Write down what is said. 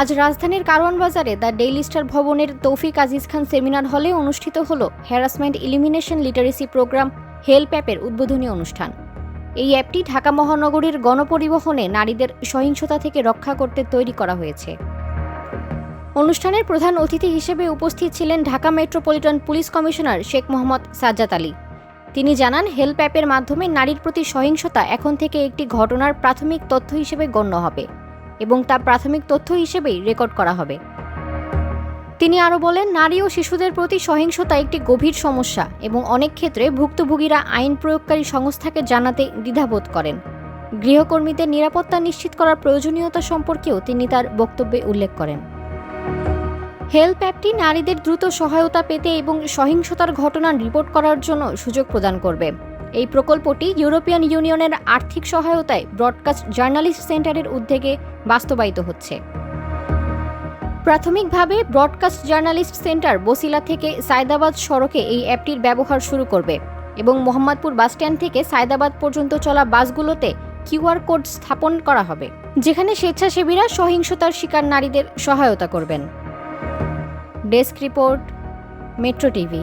আজ রাজধানীর কারওয়ান বাজারে দ্য ডেইলি স্টার ভবনের তৌফিক আজিজ খান সেমিনার হলে অনুষ্ঠিত হল harassment elimination literacy programme help অ্যাপের উদ্বোধনী অনুষ্ঠান। এই অ্যাপটি ঢাকা মহানগরীর গণপরিবহনে নারীদের সহিংসতা থেকে রক্ষা করতে তৈরি করা হয়েছে। অনুষ্ঠানের প্রধান অতিথি হিসেবে উপস্থিত ছিলেন Dhaka metropolitan police commissioner Sheikh Mohammad Sajjad Ali. তিনি জানান হেল্প অ্যাপের মাধ্যমে নারীর প্রতি সহিংসতা এখন থেকে একটি ঘটনার প্রাথমিক তথ্য হিসেবে গণ্য হবে। এবং তা প্রাথমিক তথ্য হিসেবেই রেকর্ড করা হবে। তিনি আরও বলেন, নারী ও শিশুদের প্রতি সহিংসতা একটি গভীর সমস্যা এবং অনেক ক্ষেত্রে ভুক্তভোগীরা আইন প্রয়োগকারী সংস্থাকে জানাতে দ্বিধাবোধ করেন। গৃহকর্মীদের নিরাপত্তা নিশ্চিত করার প্রয়োজনীয়তা সম্পর্কেও তিনি তার বক্তব্যে উল্লেখ করেন। হেল্প অ্যাপটি নারীদের দ্রুত সহায়তা পেতে এবং সহিংসতার ঘটনা রিপোর্ট করার জন্য সুযোগ প্রদান করবে। এই প্রকল্পটি ইউরোপিয়ান ইউনিয়নের আর্থিক সহায়তায় ব্রডকাস্ট জার্নালিস্ট সেন্টারের উদ্যোগে বাস্তবায়িত হচ্ছে। প্রাথমিকভাবে ব্রডকাস্ট জার্নালিস্ট সেন্টার বসিলা থেকে সায়দাবাদ সড়কে এই অ্যাপটির ব্যবহার শুরু করবে এবং মোহাম্মদপুর বাসস্ট্যান্ড থেকে সায়দাবাদ পর্যন্ত চলা বাসগুলোতে কিউআর কোড স্থাপন করা হবে, যেখানে স্বেচ্ছাসেবীরা সহিংসতার শিকার নারীদের সহায়তা করবেন। Desk report, metro TV.